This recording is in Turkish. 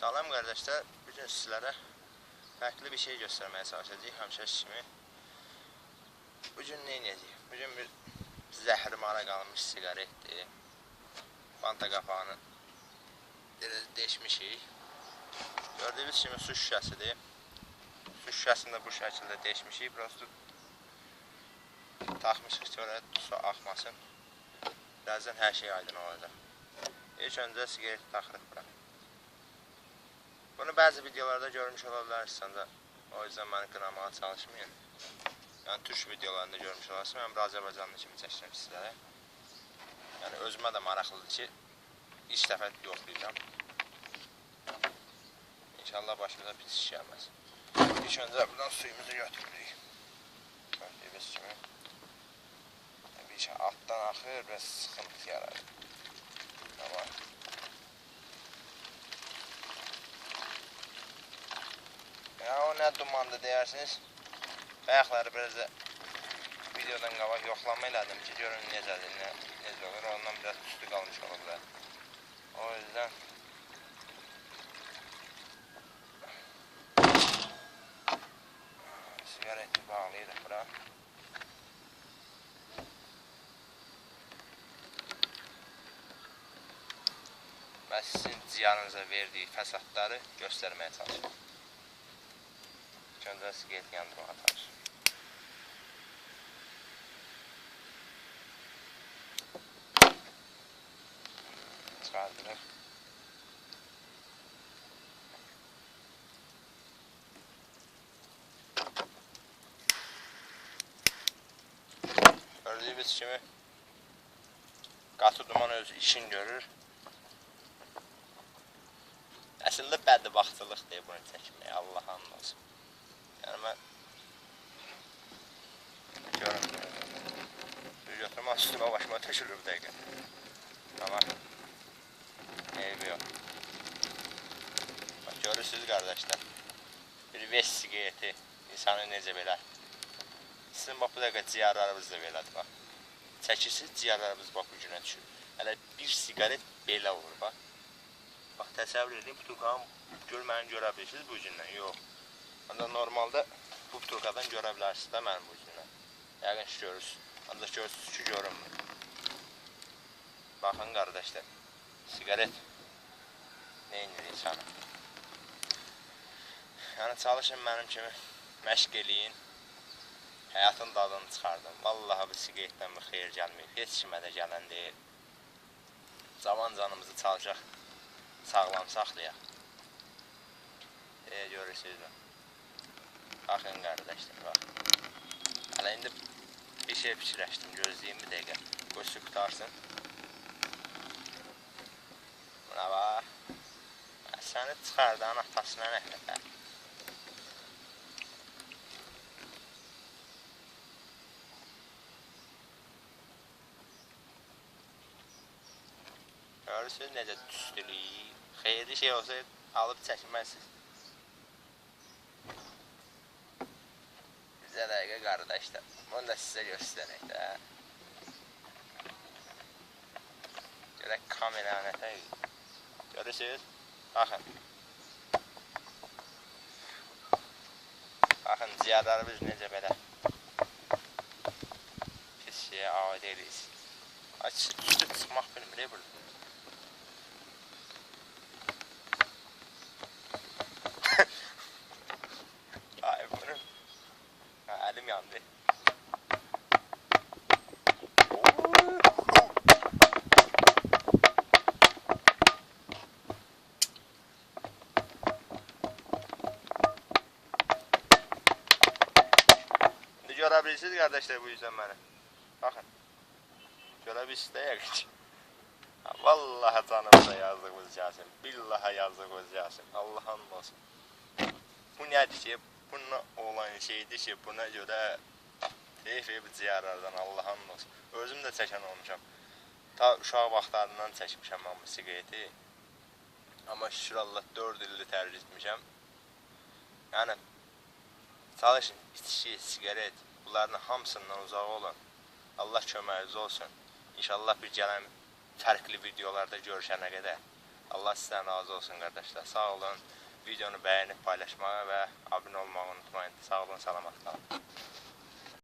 Salam qardaşlar, bu gün sizlərə fərqli bir şey göstərməyə çalışacağıq həmişəki kimi. Bu gün nə edəcəyik? Bu gün bir zəhrimara qalmış siqaretdir. Fanta qapağını deşmişik. Gördüyünüz kimi su şüşəsidir. Su şüşəsini də bu şəkildə deşmişik. Su taxmışıq oraya su axmasın. Birazdan hər şey aydın olacaq. İlk öncə siqareti taxırıq bura. Bunu bəzi videolarda görmüş ola bilərsiniz də. O yüzden məni qınamağa çalışmayın. Yəni türk videolarında görmüş olarsınız. Mən bir Azərbaycanlı kimi çəkirəm sizlərə. Yəni özümə də maraqlıdır ki, ilk dəfə yoxlayacağam. İnşallah başımıza pis iş gəlməz. İlk öncə buradan suyumuzu götürürük. Gördüyünüz kimi. Bir şey alttan axır, biraz sıxıntı yaradır. Dumandı deyirsiniz. Ayaqları biraz da videodan qabaq yoxlama elədim ki, görün necədir, nə, necə olur. Ondan biraz üstü qalmış olur da. O yüzden sigareti bağlayırıq bura. Və sizin ziyanınıza verdiyi fəsadları göstərməyə çalışıram. Göndər siqaret yandırmağa çalışıram. Çıxardırıq. Gördüyünüz kimi qatı duman özü işin görür. Əslində bədbəxtçılıqdır bunu çəkmək, Allah and olsun. Yəni mən görüm. Üstümə başıma tökülür bir dəqiqə. Amma eybi yox. Bax görürsünüz qardaşlar. Bir veş siqareti insanı necə belə. Sizin bax bu dəqiqə ciyarlarınız da belədir bax. Çəkisiz ciyarlarınız bax bu günə düşür. Hələ bir siqaret belə olur bax. Bax təsəvvür edin, butulkanı görməni görə bilirsiniz bu ucundan, yox. Ancaq normalda bu butulkadan görə bilərsiniz də mənim bu ucundan. Yəqin ki görürsünüz. Ancaq görürsünüz ki görünmür. Baxın qardaşlar, siqaret neynir insana? Yəni çalışın mənim kimi məşq eləyin. Həyatın dadını çıxardın. Vallahi bu siqaretdən bir xeyir gəlməyib. Heç kimə də gələn deyil. Zaman canımızı çalışaq sağlam saxlayaq. E, görürsünüz mü? Baxın qardaşlar, bax. Hələ indi bir şey fikirləşdim, gözləyim bir dəqiqə. Su qutarsın. Buna bax. Səni çıxardan atasına rəhmətə. Görürsünüz necə düstülük. Xeyirli şey olsa alıb çəkməzsiniz. Bizə dəqiqə qardaşlar. Bunu da sizə göstərək də. Görək kamera nətə. Görürsünüz? Baxın. Baxın ciyarlarımız necə belə. Pis şeyə avad edirsiniz. Aç, üstü çıxmaq bilmir burada. Görebilirsiniz kardeşler bu yüzden beni. Bakın. Görebilirsiniz. Ha, Vallahi canımıza yazdık Casim. Billahi yazdık Casim. Allah'ın olsun. Bu nədir ki, bununla olan şeydir ki, buna görə deyib bir ciyarlardan Allah'ın olsun. Özüm də çəkən olmuşam. Ta uşaq vaxtlarından çəkmişəm mən bu siqareti. Amma şükür Allah 4 ildir tərcih etmişəm. Yəni çalışın içki, siqaret bunların hamısından uzaq olun. Allah köməyiniz olsun. İnşallah bir gələn fərqli videolarda görüşənə qədər Allah sizden razı olsun kardeşler. Sağ olun. Videonu beğenip paylaşmayı ve abone olmayı unutmayın. Sağ olun, selamat kalın.